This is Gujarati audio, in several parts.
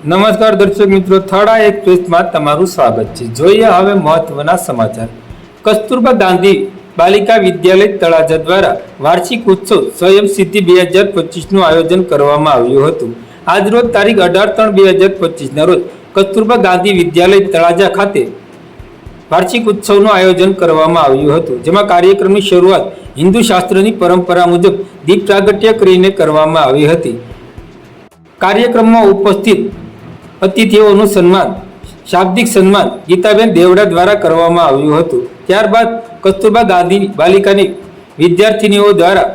નમસ્કાર દર્શક મિત્રો થર્ડ એક્સપ્રેસમાં તમારું સ્વાગત છે. જોઈએ હવે મહત્વના સમાચાર. કસ્તુરબા ગાંધી બાલિકા વિદ્યાલય તળાજા દ્વારા વાર્ષિક ઉત્સવ સ્વયં સિદ્ધિ બે હજાર પચીસનું આયોજન કરવામાં આવ્યું હતું. આજરોજ તારીખ અઢાર ત્રણ બે હજાર પચીસના રોજ કસ્તુરબા ગાંધી વિદ્યાલય તળાજા ખાતે વાર્ષિક ઉત્સવનું આયોજન કરવામાં આવ્યું હતું. જેમાં કાર્યક્રમની શરૂઆત હિન્દુ શાસ્ત્રની પરંપરા મુજબ દીપ પ્રાગટ્ય કરીને કરવામાં આવી હતી. કાર્યક્રમમાં ઉપસ્થિત અતિથિઓનું સન્માન શાબ્દિક સન્માન ગીતાબેન દેવડા દ્વારા કરવામાં આવ્યું હતું. ત્યારબાદ કસ્તુરબા ગાંધી બાલિકાની વિદ્યાર્થિનીઓ દ્વારા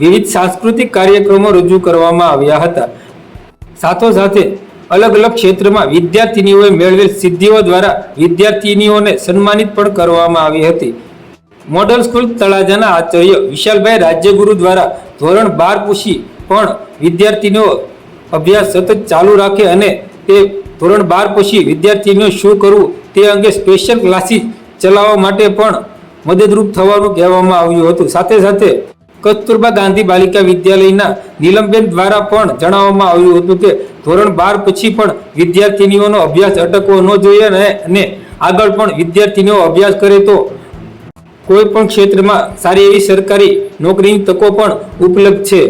વિવિધ સાંસ્કૃતિક કાર્યક્રમો રજૂ કરવામાં આવ્યા હતા. સાથોસાથે અલગ અલગ ક્ષેત્રમાં વિદ્યાર્થિનીઓએ મેળવેલ સિદ્ધિઓ દ્વારા વિદ્યાર્થિનીઓને સન્માનિત પણ કરવામાં આવી હતી. મોડલ સ્કૂલ તળાજાના આચાર્ય વિશાલભાઈ રાજ્યગુરુ દ્વારા ધોરણ બાર પૂછી પણ વિદ્યાર્થીનીઓ અભ્યાસ સતત ચાલુ રાખે અને તે ધોરણ બાર પછી વિદ્યાર્થીનીઓ શું કરવું તે અંગે સ્પેશિયલ ક્લાસીસ ચલાવવા માટે પણ મદદરૂપ થવાનું કહેવામાં આવ્યું હતું. સાથે સાથે કસ્તુરબા ગાંધી બાલિકા વિદ્યાલયના નીલમબેન દ્વારા પણ જણાવવામાં આવ્યું હતું કે ધોરણ બાર પછી પણ વિદ્યાર્થીનીઓનો અભ્યાસ અટકવો ન જોઈએ અને આગળ પણ વિદ્યાર્થીનીઓ અભ્યાસ કરે તો કોઈ પણ ક્ષેત્રમાં સારી એવી સરકારી નોકરીની તકો પણ ઉપલબ્ધ છે.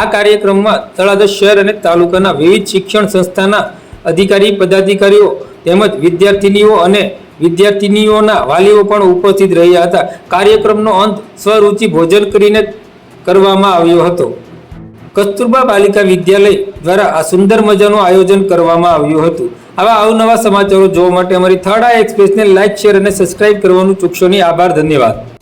આ કાર્યક્રમમાં તળાજા શહેર અને તાલુકાના વિવિધ શિક્ષણ સંસ્થાના અધિકારી, પદાધિકારીઓ તેમજ વિદ્યાર્થિનીઓ અને વિદ્યાર્થિનીઓના વાલીઓ પણ ઉપસ્થિત રહ્યા હતા. કાર્યક્રમનો અંત સ્વરૂચિ ભોજન કરીને કરવામાં આવ્યો હતો. કસ્તુરબા બાલિકા વિદ્યાલય દ્વારા આ સુંદર મજાનું આયોજન કરવામાં આવ્યું હતું. આવા અવનવા સમાચારો જોવા માટે અમારી થર્ડ આઈ એક્સપ્રેસને લાઇક શેર અને સબસ્ક્રાઇબ કરવાનું ચૂકશો નહીં. આભાર, ધન્યવાદ.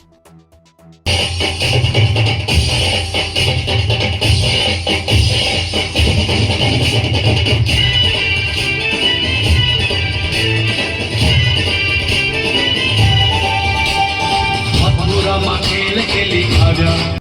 ખેલ ખેલી આજા